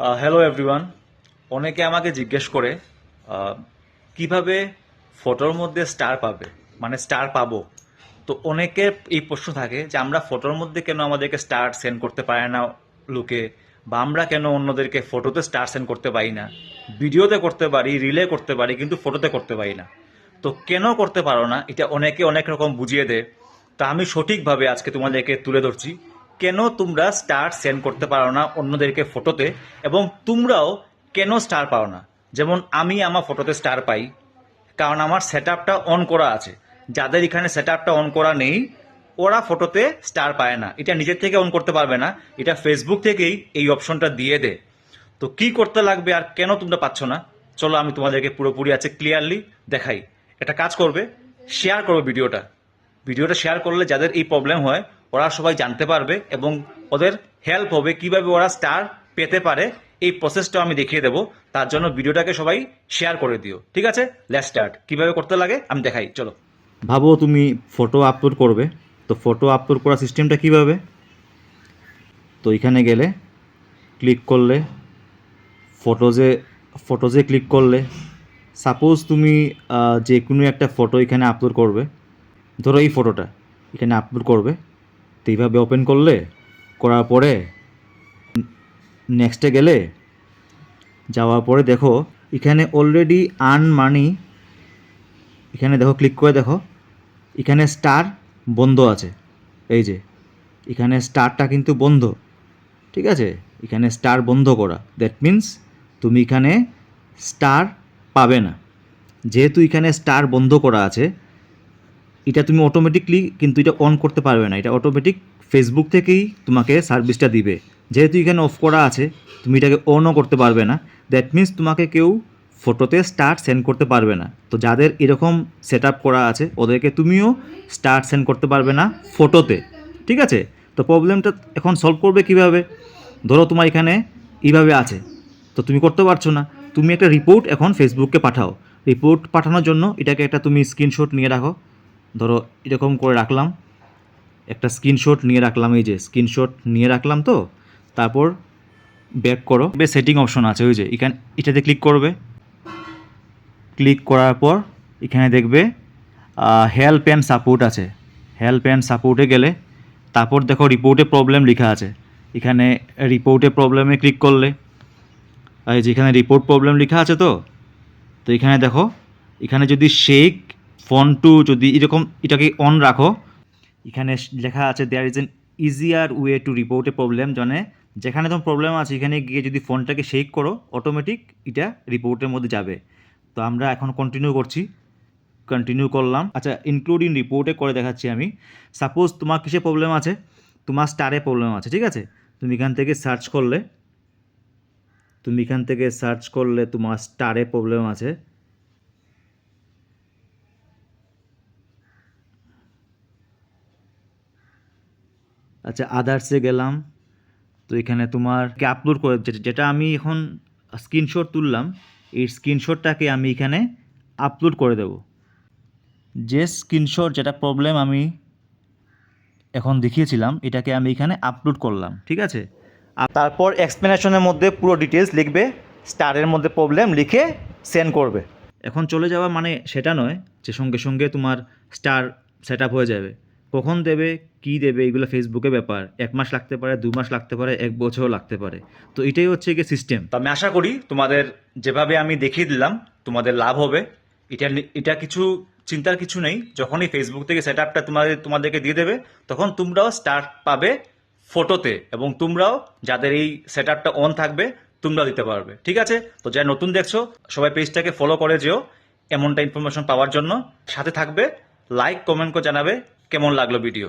Hello everyone অনেকে আমাকে জিজ্ঞেস করে কীভাবে ফটোর মধ্যে স্টার পাবে? মানে স্টার পাবো? তো অনেকের এই প্রশ্ন থাকে যে, আমরা ফটোর মধ্যে কেন আমাদেরকে স্টার সেন্ড করতে পারে না লোকে? বা আমরা কেন অন্যদেরকে ফটোতে স্টার সেন্ড করতে পারি না? ভিডিওতে করতে পারি রিলে করতে পারি, কিন্তু ফটোতে করতে পারি না। তো কেন করতে পারো না? এটা অনেকে অনেক রকম বুঝিয়ে দেয়। তা আমি সঠিকভাবে আজকে তোমাদেরকে তুলে ধরছি। কেন তোমরা স্টার সেন্ড করতে পারো না অন্যদেরকে ফটোতে এবং তোমরাও কেন স্টার পাও না? যেমন আমি আমার ফটোতে স্টার পাই, কারণ আমার সেট অন করা আছে। যাদের এখানে সেট অন করা নেই, ওরা ফটোতে স্টার পায় না। এটা নিজের থেকে অন করতে পারবে না, এটা ফেসবুক থেকেই এই অপশনটা দিয়ে দে। তো কি করতে লাগবে আর কেন তোমরা পাচ্ছ না? চলো আমি তোমাদেরকে পুরোপুরি আছে ক্লিয়ারলি দেখাই। একটা কাজ করবে শেয়ার করবে ভিডিওটা। ভিডিওটা শেয়ার করলে যাদের এই প্রবলেম হয় ওরা সবাই জানতে পারবে এবং ওদের হেল্প হবে কীভাবে ওরা স্টার পেতে পারে। এই প্রসেসটা আমি দেখিয়ে দেবো। তার জন্য ভিডিওটাকে সবাই শেয়ার করে দিও। ঠিক আছে? লেট স্টার্ট কীভাবে করতে লাগে আমি দেখাই। চলো। ভাবো তুমি ফটো আপলোড করবে। তো ফটো আপলোড করার সিস্টেমটা কীভাবে? তো এখানে গেলে ক্লিক করলে ফটোজে ফটোজে ক্লিক করলে সাপোজ তুমি যে কোনো একটা ফটো এখানে আপলোড করবে। ধরো এই ফটোটা এখানে আপলোড করবে। তো এইভাবে ওপেন করলে, করার পরে নেক্সটে গেলে, যাওয়ার পরে দেখো, এখানে অলরেডি আর্ন মানি এখানে দেখো ক্লিক করে দেখো, এখানে স্টার বন্ধ আছে, এই যে, এখানে স্টারটা কিন্তু বন্ধ, ঠিক আছে? এখানে স্টার বন্ধ করা দ্যাট মিন্স তুমি এখানে স্টার পাবে না, যেহেতু এখানে স্টার বন্ধ করা আছে এটা তুমি অটোমেটিকলি কিন্তু এটা অন করতে পারবে না। এটা অটোমেটিক ফেসবুক থেকেই তোমাকে সার্ভিসটা দিবে। যেহেতু এখানে অফ করা আছে, তুমি এটাকে অনও করতে পারবে না। দ্যাট মিন্স তোমাকে কেউ ফটোতে স্টার সেন্ড করতে পারবে না। তো যাদের এরকম সেট করা আছে, ওদেরকে তুমিও স্টার সেন্ড করতে পারবে না ফটোতে ঠিক আছে? তো প্রবলেমটা এখন সলভ করবে কীভাবে? ধরো তোমার এখানে এইভাবে আছে। তো তুমি করতে পারছ না। তুমি একটা রিপোর্ট এখন ফেসবুককে পাঠাও। রিপোর্ট পাঠানোর জন্য এটাকে একটা তুমি স্ক্রিনশট নিয়ে রাখো। ধরো এরকম করে রাখলাম। একটা স্ক্রিনশট নিয়ে রাখলাম, এই যে স্ক্রিনশট নিয়ে রাখলাম তো। তারপর ব্যাক করো। বে সেটিং অপশন আছে, ওই যে এখানে, এটাতে ক্লিক করবে। ক্লিক করার পর এখানে দেখবে হেল্প অ্যান্ড সাপোর্ট আছে। হেল্প অ্যান্ড সাপোর্টে গেলে তারপর দেখো রিপোর্টে প্রবলেম লেখা আছে। এখানে রিপোর্টে প্রবলেমে ক্লিক করলে। এই যে এখানে রিপোর্ট প্রবলেম লেখা আছে তো। তো এখানে দেখো, এখানে যদি শেক ফোন টু যদি এরকম এটাকে অন রাখো, এখানে লেখা আছে there is an easier way to report a problem জানে। যেখানে তোমার প্রবলেম আছে, এখানে গিয়ে যদি ফোনটাকে শেক করো অটোমেটিক এটা রিপোর্টের মধ্যে যাবে। তো আমরা এখন কন্টিনিউ করছি। কন্টিনিউ করলাম। আচ্ছা ইনক্লুডিং রিপোর্টে করে দেখাচ্ছি আমি। সাপোজ তোমার কিসে প্রবলেম আছে? তোমার স্টারে প্রবলেম আছে, ঠিক আছে? তুমি এখান থেকে সার্চ করলে, তুমি এখান থেকে সার্চ করলে তোমার স্টারে প্রবলেম আছে। আচ্ছা আদার্সে গেলাম। তো এখানে তোমার আপলোড করে যেটা- আমি এখন স্ক্রিনশট তুললাম, এই স্ক্রিনশটটাকে আমি এখানে আপলোড করে দেব। যে স্ক্রিনশট যেটা প্রবলেম আমি এখন দেখিয়েছিলাম, এটাকে আমি এখানে আপলোড করলাম, ঠিক আছে? তারপর এক্সপ্লেনেশনের মধ্যে পুরো ডিটেলস লিখবে স্টারের মধ্যে প্রবলেম লিখে সেন্ড করবে। এখন চলে যাওয়া মানে সেটা নয়, যে সঙ্গে সঙ্গে তোমার স্টার সেট হয়ে যাবে। কখন দেবে, কি দেবে, এগুলো ফেসবুকে ব্যাপার। এক মাস লাগতে পারে, দু মাস লাগতে পারে, এক বছরও লাগতে পারে। তো এটাই হচ্ছে গিয়ে সিস্টেম তো আমি আশা করি তোমাদের যেভাবে আমি দেখিয়ে দিলাম, তোমাদের লাভ হবে। এটা এটা কিছু চিন্তার কিছু নেই। যখনই ফেসবুক থেকে সেট আপটা তোমাদের, তোমাদেরকে দিয়ে দেবে, তখন তোমরাও স্টার পাবে ফটোতে এবং তোমরাও যাদের এই সেট আপটা অন থাকবে তোমরাও দিতে পারবে। ঠিক আছে? তো যারা নতুন দেখছ, সবাই পেজটাকে ফলো করে যেও। এমনটা ইনফরমেশন পাওয়ার জন্য। সাথে থাকবে লাইক কমেন্ট করে জানাবে। কেমন লাগল ভিডিও